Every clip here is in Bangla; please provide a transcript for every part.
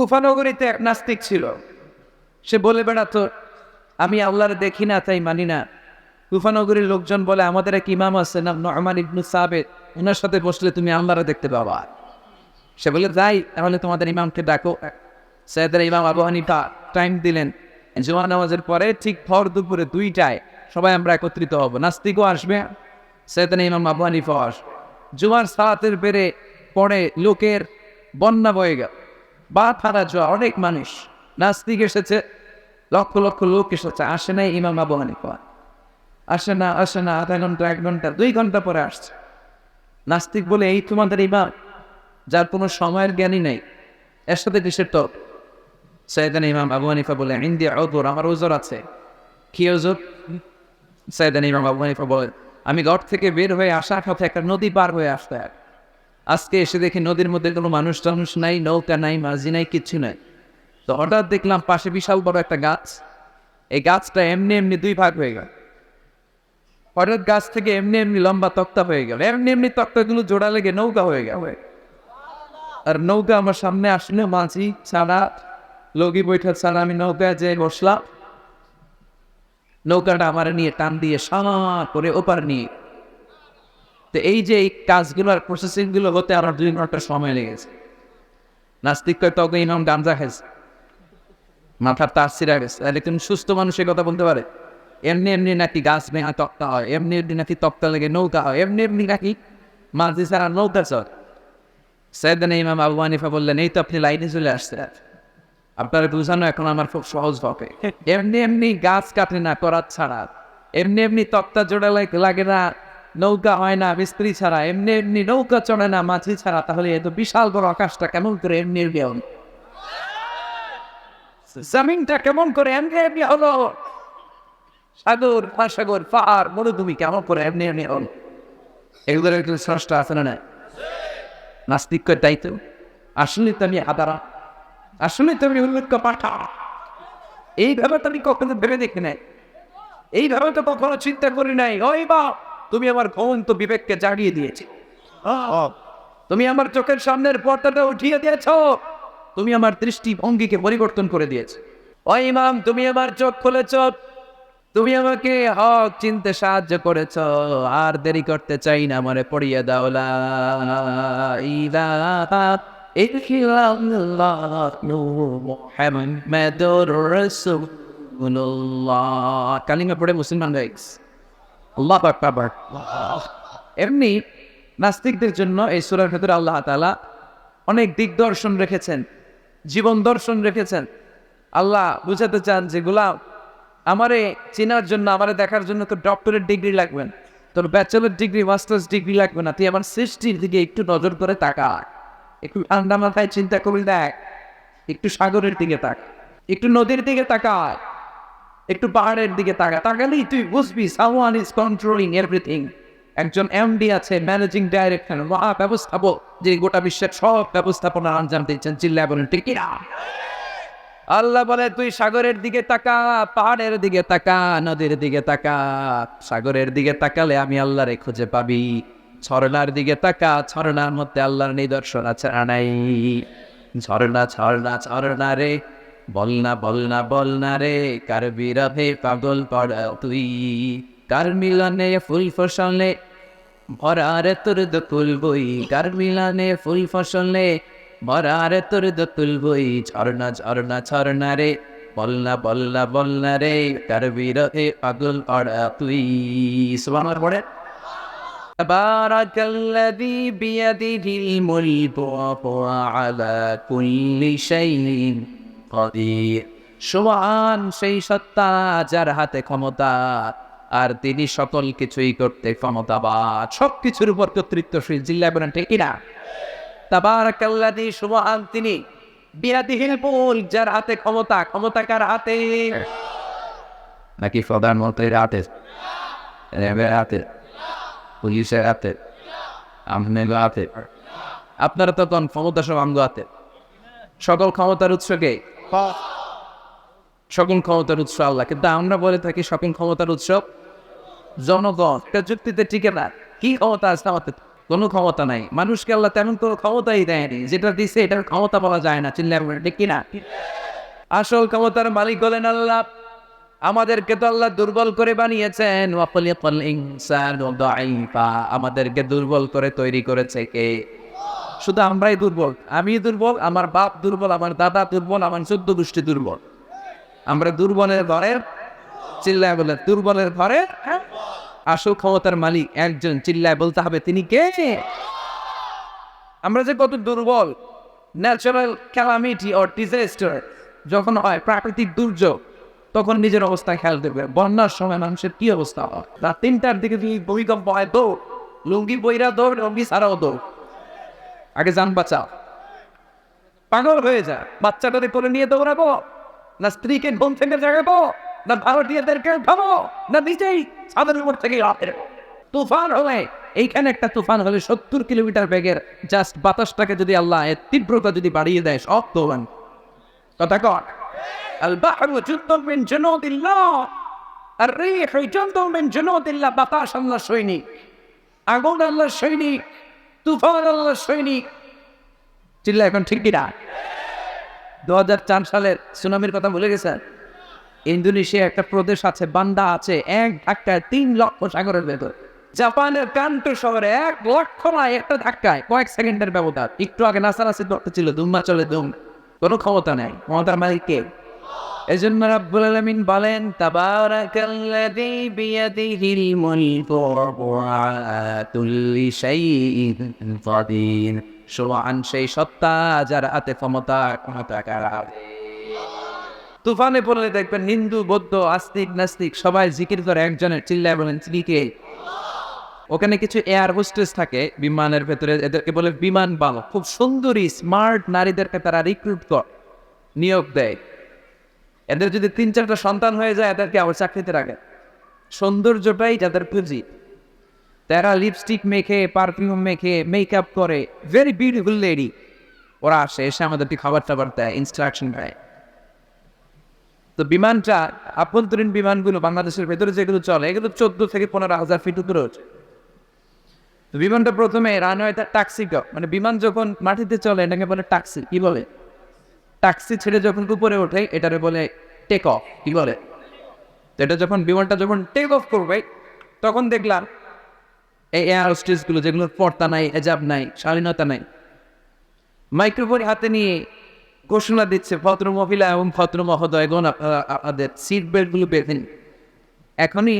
কুফানগরীতে এক নাস্তিক ছিল। সে বলে বেড়াতো আমি আল্লাহর দেখি না, তাই মানি না। কুফানগরীর লোকজন বলে, আমাদের এক ইমাম আছে নাম নরমান ইবনু সাবেদ ওনার সাথে বসলে তুমি আল্লাহরে দেখতে পাবা। সে বলে, যাই, তাহলে তোমাদের ইমামকে ডাকো। সৈয়দের ইমাম আবু হানিফা টাইম দিলেন। জোয়া নামাজের পরে ঠিক ভর দুপুরে দুইটায় সবাই আমরা একত্রিত হব। নাস্তিকও আসবে, সৈয়দের ইমাম আবু হানিফা আসবে। জুমার সালাতের বেড়ে পরে লোকের বন্যা বয়ে গেল। বা ফারা জোয়া, অনেক মানুষ। নাস্তিক এসেছে, লক্ষ লক্ষ লোক এসেছে, আসে নাই ইমাম আবু হানিফা। আসে না আসে না, আধা ঘণ্টা, এক ঘণ্টা, দুই ঘণ্টা পরে আসছে। নাস্তিক বলে, এই তোমাদের ইমাম, যার কোনো সময়ের জ্ঞানই নেই, এর সাথে কিসের তো সৈয়দান ইমাম আবু হানিফা বলে, ইন্দি ওজোর আমার ওজোর আছে। কি ওজোর সৈয়দান ইমাম আবু হানিফা বলে, আমি ঘর থেকে বের হয়ে আসার পথে একটা নদী পার হয়ে আসতে হয়। আজকে এসে দেখি নদীর মধ্যে কোনো মানুষ টানুষ নাই, নৌকা নাই, মাঝি নাই, কিচ্ছু নাই। তো হঠাৎ দেখলাম পাশে বিশাল বড় একটা গাছ। এই গাছটা এমনি এমনি দুই ভাগ হয়ে গেল। হঠাৎ গাছ থেকে এমনি এমনি লম্বা তক্তা হয়ে গেল। এমনি এমনি তক্তাগুলো জোড়া লেগে নৌকা হয়ে গেল। আর নৌকা আমার সামনে আসলে, মাঝি ছাড়া লগি বৈঠা ছাড়া আমি নৌকায় যেয়ে বসলাম। নৌকাটা আমার নিয়ে টান দিয়ে সামা করে ওপার নিয়ে তো এই যে এই কাজগুলো আর প্রসেসিংগুলো হতে আমার দুই ঘণ্টা সময় লেগেছে। নাস্তিক কয় তখন গাঞ্জা খাইছে। মাথার তার ছিঁড়া গেছে। আর একজন সুস্থ মানুষের কথা বলতে পারে? এমনি এমনি নাকি গাছ ভেঙা তক্তা হয়, এমনি এমনি নাকি তক্তা লেগে নৌকা হয়, এমনি এমনি নাকি মাঝি ছাড়া নৌকা চল। সৈয়দান ইমাম আবু হানিফা বললেন, এই তো আপনি লাইনে চলে আসছেন। আপনার বুঝানো এখন আমার খুব সহজ হবে। এমনি এমনি গাছ কাটে না, করার ছাড়া। এমনি এমনি তক্তা জোড়া লাগে না। নৌকা হয় না, মিস্ত্রি ছাড়া, এমনি এমনি নৌকা চড়ে না, মাঝি ছাড়া, তাহলে এত বিশাল বড় আকাশটা কেমন করে এমনি এমনি জমিনটা কেমন করে এমনি এমনি হলো? সাগর, মহাসাগর, পাহাড়, মরুভূমি কেমন করে এমনি এমনি হলো? এগুলোর একটু স্রষ্টা আছে না না নাস্তিক তাই তো। আসলে তো আমি হাদারা। আসলে তো আমি উল্লেখ পাঠা। এইভাবে তো আমি কখনো ভেবে দেখি নাই। এইভাবে তো কখনো চিন্তা করি নাই। ওই বা তুমি আমার ঘুমন্ত বিবেককে জাগিয়ে দিয়েছে। তুমি আমার চোখের সামনের পর্দাটা উঠিয়ে দিয়েছ। তুমি আমার দৃষ্টি ভঙ্গিকে পরিবর্তন করে দিয়েছ। ও ইমাম, তুমি আমার চোখ খুলেছ। তুমি আমাকে হক চিনতে সাহায্য করেছ। আর দেরি করতে চাই না, মনে পড়িয়ে দাও কালিমা পড়ে মুসলমান গাইস আল্লাহ এমনি নাস্তিকদের জন্য এই সূরার ভেতরে আল্লাহ তাআলা অনেক দিগদর্শন রেখেছেন, জীবন দর্শন রেখেছেন। আল্লাহ বুঝাতে চান যে, গোলাম, আমারে চেনার জন্য, আমারে দেখার জন্য তো ডক্টরের ডিগ্রি লাগবে না, তোর ব্যাচেলার ডিগ্রি মাস্টার্স ডিগ্রি লাগবে না। তুই আমার সৃষ্টির দিকে একটু নজর করে তাকা একটু ঠান্ডা মাথায় চিন্তা করবি দেখ। একটু সাগরের দিকে তাক। একটু নদীর দিকে তাকা একটু পাহাড়ের দিকে তাকা, তাকালেই তুই বুঝবি সামওয়ান ইজ কন্ট্রোলিং এভরিথিং একজন এমডি আছে ম্যানেজিং ডাইরেক্টর মহা ব্যবস্থাপক যে গোটা বিশ্বের সব ব্যবস্থাপনা আঞ্জাম দিচ্ছেন চিল্লা বলেন কিনা? আল্লাহ বলে, তুই সাগরের দিকে তাকা, পাহাড়ের দিকে তাকা, নদীর দিকে তাকা। সাগরের দিকে তাকালে আমি আল্লাহরে খুঁজে পাবি। ঝর্ণার দিকে তাকা, ঝর্ণার মধ্যে আল্লাহর নিদর্শন আছে না নাই? ঝর্ণা ঝর্ণা ঝর্ণা রে। বল না বল না বল না রে কার বিরহে পাগল পড়া তুই কার মিলনে ফুল ফসলে ভরারে তোর দকুল বই কার মিলানে ফুল ফসলে ভরারে তোর দকুল বই ঝর্ণা ঝর্ণা ঝর্ণা রে বলনা বলনা বলনা রে কার বিরহে পাগল পড়া তুই সুবহানাল্লাহ পড়ে تبارك الذي بيده الملك وهو على كل شيء কদির সুবহান সেই সত্তা যার হাতে ক্ষমতা, আর তিনি সকল কিছুই করতে ক্ষমতা বা সব কিছুর উপর কর্তৃত্বশীল জিল্লা বলেন, ঠিক না তাবার কাল্লাদি সুবহান তিনি বিরাদিহীন পুল যার হাতে ক্ষমতা ক্ষমতা কার হাতে? নাকি প্রধানমন্ত্রীর হাতে? র্যাবের হাতে? পুলিশের হাতে? আমনেগো হাতে? আপনারা তখন ক্ষমতা সব আমগো হাতে। সকল ক্ষমতার উৎসকে সকল ক্ষমতার উৎস আল্লাহ। কিন্তু আমরা বলে থাকি শপিং ক্ষমতার উৎসব জনগণ। এটা যুক্তিতে টিকে না কি ক্ষমতা আছে আমাদের কোনো ক্ষমতা নাই। মানুষকে আল্লাহ তেমন কোনো ক্ষমতাই দেয়নি। যেটা দিছে এটার ক্ষমতা বলা যায় না। চিল্লা ঠিক কিনা? আসল ক্ষমতার মালিক হলেন আল্লাহ। আমাদেরকে তো আল্লাহ দুর্বল করে বানিয়েছেন। আমাদেরকে দুর্বল করে তৈরি করেছে কে? শুধু আমরাই দুর্বল আমি দুর্বল, আমার বাপ দুর্বল, আমার দাদা দুর্বল, আমার চোদ্দ গোষ্ঠী দুর্বল। আমরা দুর্বলের ঘরের চিল্লায় বলে, দুর্বলের ঘরে আসল ক্ষমতার মালিক একজন, চিল্লায় বলতে হবে তিনি কে? আমরা যে কত দুর্বল ন্যাচারাল ক্যালামিটি অর ডিজাস্টার যখন হয়, প্রাকৃতিক দুর্যোগ, তখন নিজের অবস্থা খেয়াল দেবে বন্যার সময় মানুষের কি অবস্থা হয়? রাত তিনটার দিকে যদি ভূমিকম্প হয়, দৌড়, লুঙ্গি বইরা দৌড়, লুঙ্গি ছাড়াও দৌড়। আগে যান বাঁচাও। পাগল হয়ে যা। বাচ্চাটাকে করে নিয়ে দৌড়াবো, না স্ত্রীকে বোন থেকে জাগাবো, না ভারতীয়দেরকে ভাবো না নিজেই ছাদের উপর থেকে তুফান হলে, এইখানে একটা তুফান হলে সত্তর কিলোমিটার বেগের জাস্ট বাতাসটাকে যদি আল্লাহ এর তীব্রতা যদি বাড়িয়ে দেয়, সব তোমান কথা কর আর রে বাতাস আল্লাহ সৈনিক। আগুন আল্লাহ সৈনিক। তুফান আল্লাহ সৈনিক। চিল্লা এখন ঠিক কিনা? দু হাজার চার সালের সুনামির কথা ভুলে গেছেন? ইন্দোনেশিয়া একটা প্রদেশ আছে, বান্দা আছে, এক ধাক্কায় তিন লক্ষ সাগরের ভেতর। জাপানের কান্টো শহরে এক লক্ষ নয় একটা ধাক্কায় কয়েক সেকেন্ডের ব্যবধান। একটু আগে নাসানাসি দরকার ছিল দুম্মা চলে দুম কোনো ক্ষমতা নেই। ক্ষমতার মালিক কে এজন্য রাব্বুল আলামিন বলেন, তাবারাকাল্লাযী বিয়াদিহিল মুলকু ওয়া কুল্লি শাইইন কাদির। সুবহান সেই সত্তা যার হাতে ক্ষমতা ক্ষমতা কারা তুফানে পড়লে দেখবেন হিন্দু, বৌদ্ধ, আস্তিক, নাস্তিক সবাই জিকির করে একজনের চিল্লায় বলেন তিনি কে? ওখানে কিছু এয়ার হোস্টেস থাকে বিমানের ভেতরে, এদেরকে বলে বিমান বালক। খুব সুন্দরী, স্মার্ট নারীদেরকে তারা রিক্রুট কর, নিয়োগ দেয়। এদের যদি তিন, চারটা সন্তান হয়ে যায়, এদেরকে আবার চাকরিতে রাখে। সৌন্দর্যটাই যাদের পুঁজি। তারা লিপস্টিক মেখে পারফিউম মেখে মেকআপ করে ভেরি বিউটিফুল লেডি ওরা আসে, এসে আমাদেরকে খাবার টাবার দেয় ইনস্ট্রাকশন দেয় তো বিমানটা, আভ্যন্তরীণ বিমানগুলো, বাংলাদেশের ভেতরে যেগুলো চলে, এগুলো চোদ্দ থেকে পনেরো হাজার ফিট উপরে ওঠে তো বিমানটা প্রথমে রানওয়েতে ট্যাক্সি মানে বিমান যখন মাটিতে চলে, এটাকে বলে ট্যাক্সি কি বলে? ট্যাক্সি ছেড়ে যখন উপরে ওঠে, এটারে বলে টেক অফ কি বলে এটা যখন বিমানটা যখন টেক অফ করবে, তখন দেখলাম এই এয়ার হোস্টেসগুলো যেগুলোর পর্দা নাই এজাব নাই স্বাধীনতা নাই মাইক্রোফোন হাতে নিয়ে ঘোষণা দিচ্ছে, ভদ্র মহিলা এবং ভদ্র মহোদয়গণ আপনাদের সিট বেল্টগুলো বেঁধে। এখনই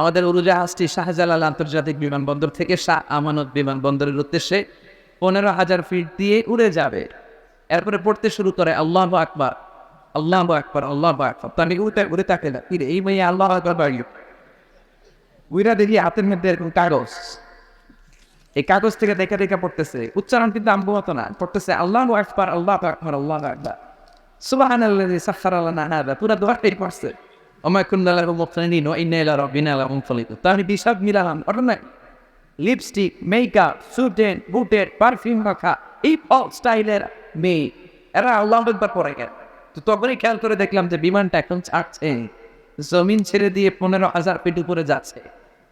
আমাদের উড়োজাহাজটি শাহজালাল আন্তর্জাতিক বিমানবন্দর থেকে শাহ আমানত বিমানবন্দরের উদ্দেশ্যে পনেরো হাজার ফিট দিয়ে উড়ে যাবে এরপরে পড়তে শুরু করে আল্লাহ আকবার আল্লাহ আকবার আল্লাহ আকবার। তো আমি উড়তে উড়ে তাকে না ফিরে এই মেয়ে আল্লাহ আকবার বাড়িয়ে উইরা দেখি হাতের মধ্যে এরকম কাগজ। এই কাগজ থেকে দেখে দেখে পড়তেছে। উচ্চারণ কিন্তু আমগো মতো না, পড়তেছে আল্লাহ আকবার আল্লাহ আকবার আল্লাহ আকবার। সুবাহান আল্লাহ সাক্ষার আল্লাহ না না পুরা দোয়াটাই পড়ছে। আমার কুন্দালা মুখনিন ও ইন্না রবিনা আলা মুফলিত তাহলে বিশাব মিলালাম নাই লিপস্টিক, মেকআপ সুটেন বুটের, পারফিউম মাখা এই ফল স্টাইলের মেয়ে। এরা আল্লাহ একবার পরে গেল। তো তখনই খেয়াল করে দেখলাম যে বিমানটা এখন ছাড়ছে। জমিন ছেড়ে দিয়ে পনেরো হাজার ফিট উপরে যাচ্ছে।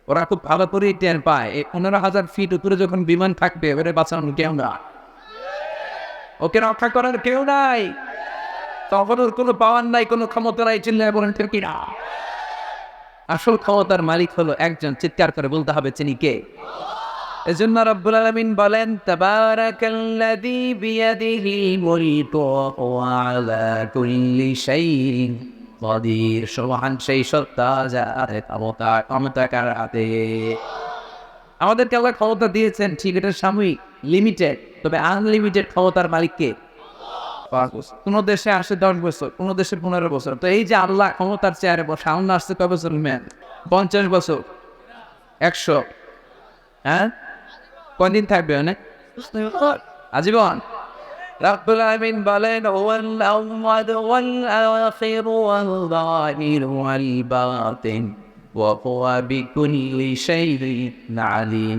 ওরা খুব ভালো করেই টের পায়। এই পনেরো হাজার ফিট উপরে যখন বিমান থাকবে ওরে বাঁচানোর কেউ না ওকে রক্ষা করার কেউ নাই। তখন ওর কোনো পাওয়ার নাই, কোনো ক্ষমতা নাই, চিল্লায় বলেন, ঠিক কিনা? আসল ক্ষমতার মালিক হলো একজন। চিৎকার করে বলতে হবে, চিনি কে? এজন্য রব্বুল আলামিন বলেন, তাবারাকাল্লাযী বিয়াদিহিল মুলকু ওয়া আলা কুল্লি শাইইন কাদির সুবহান সেই সত্তা যার ক্ষমতা ক্ষমতাকার হাতে। আমাদেরকে আল্লাহ ক্ষমতা দিয়েছেন, ঠিক এটা সাময়িক লিমিটেড তবে আনলিমিটেড ক্ষমতার মালিককে। কোন দেশে আসে দশ বছর, কোন দেশে পনেরো বছর। তো এই যে আল্লাহ ক্ষমতার চেয়ারে বসে আল্লাহ আসছে কয় বছর, ম্যান? পঞ্চাশ বছর। একশো। হ্যাঁ? কদিন থাকবে অনেক? আজীবন। রাব্বুল আলামিন বলেন ওয়াল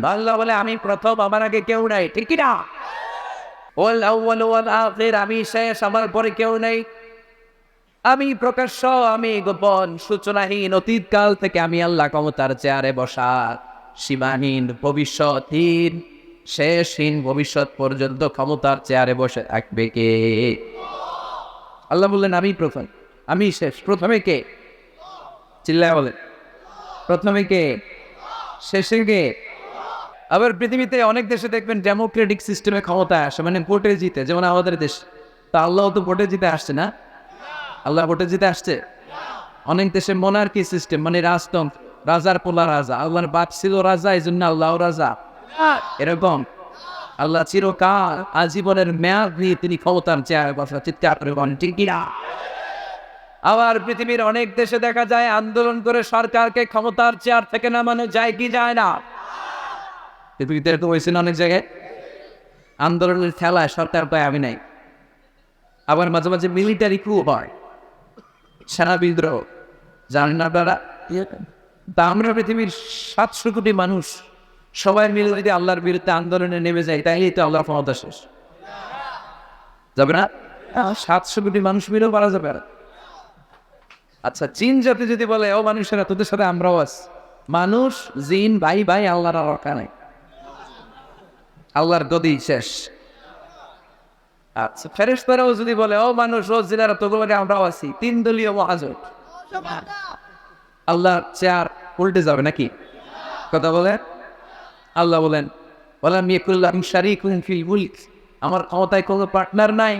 আল্লাহ বলে, আমি প্রথম, আমার আগে কেউ নাই ঠিক কি না আমি শেষ, আমার পরে কেউ নেই। আমি প্রকাশ্য, আমি গোপন, সূচনাহীন, অতীতকাল থেকে আমি আল্লাহ ক্ষমতার চেয়ারে বসা। সীমাহীন ভবিষ্যৎহীন শেষহীন ভবিষ্যৎ পর্যন্ত ক্ষমতার চেয়ারে বসে থাকবে কে? আল্লাহ বললেন, আমি প্রথম, আমি শেষ। প্রথমে কে? চিল্লায় বলেন, প্রথমে কে? শেষে কে? আবার পৃথিবীতে অনেক দেশে দেখবেন ডেমোক্রেটিক সিস্টেমে ক্ষমতা আসে মানে ভোটে জিতে, যেমন আমাদের দেশ। তা আল্লাহ তো ভোটে জিতে আসছে না? আল্লাহ ভোটে জিতে আসছে? অনেক দেশে মোনার্কি সিস্টেম মানে রাজতন্ত্র রাজার পোলা রাজা আল্লাহর বাপ ছিল রাজা এই জন্য আল্লাহ রাজা এরকম আল্লাহ চিরকাল আজীবনের মেয়াদ নিয়ে তিনি ক্ষমতার চেয়ার কথা চিৎকার করে ঠিক আবার পৃথিবীর অনেক দেশে দেখা যায় আন্দোলন করে সরকারকে ক্ষমতার চেয়ার থেকে নামানো যায় কি যায় না পৃথিবীতে এরকম হয়েছে না অনেক জায়গায় আন্দোলনের খেলায় সরকার পায় আমি নাই আবার মাঝে মাঝে মিলিটারি কু হয় সেনা বিদ্রোহ জানেন আপনারা তা আমরা পৃথিবীর সাতশো কোটি মানুষ সবাই মিলে যদি আল্লাহর বিরুদ্ধে আন্দোলনে নেমে যায় তাইলেই তো আল্লাহর ক্ষমতা শেষ। যাবে না? সাতশো কোটি মানুষ মিলেও পারা যাবে না আচ্ছা চীন জাতি যদি বলে ও মানুষেরা তোদের সাথে আমরাও আছি। মানুষ জিন ভাই ভাই আল্লাহর আর রক্ষা নাই। আল্লাহর গদি শেষ। আচ্ছা ফেরেস্তারাও যদি বলে ও মানুষ ও জিনারা তোকে আমরাও আছি। তিন দলীয় মহাজোট। আল্লাহর চেয়ার উল্টে যাবে নাকি? কথা বলে আল্লাহ বলেন বলেন মিয়াকুল্লাহ শারিকুন ফিল মুলক। আমার ক্ষমতায় কোনো পার্টনার নাই।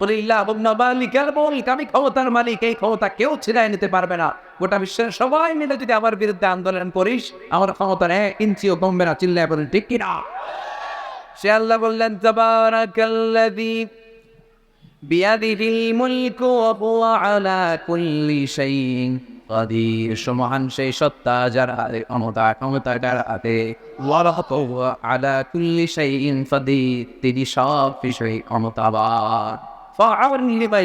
বলে, ইল্লাহ মালিকাল মুলক, আমি ক্ষমতার মালিক, এই ক্ষমতা কেউ ছিনাই নিতে পারবে না। গোটা বিশ্বের সবাই মিলে যদি আমার বিরুদ্ধে আন্দোলন করিস, আমার ক্ষমতার এক ইঞ্চিও কমবে না, চিল্লায় বলেন, ঠিক কিনা? সে আল্লাহ বললেন, তাবারাকাল্লাযী বিয়াদিহিল মুলকু কুল্লি শাইইন। কাদির সমান সেই সত্তা যার হাতে ক্ষমতা ক্ষমতা যার হাতে আলা কুল্লি শাইইন কাদির তিনি সব বিষয়ে ক্ষমতাবান ফাআল লিমা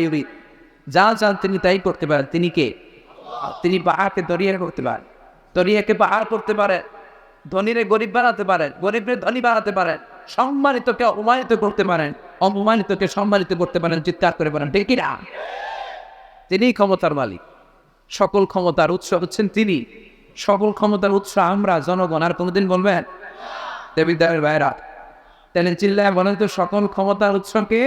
যা চান তিনি তাই করতে পারেন তিনি কে তিনি পাহাড়কে দরিয়া করতে পারেন দরিয়াকে পাহাড় করতে পারেন ধনীরে গরিব বানাতে পারেন গরিবরে ধনী বানাতে পারেন সম্মানিতকে অপমানিত করতে পারেন অপমানিতকে সম্মানিত করতে পারেন চিৎকার করে পারেন ঠিক তিনি ক্ষমতার মালিক সকল ক্ষমতার উৎস হচ্ছেন তিনি। সকল ক্ষমতার উৎস আমরা, জনগণ, আর কোনোদিন বলবেন? দেবী দেবের ভাইরা তাহলে চিল্লায় বলেন তো সকল ক্ষমতার উৎসকে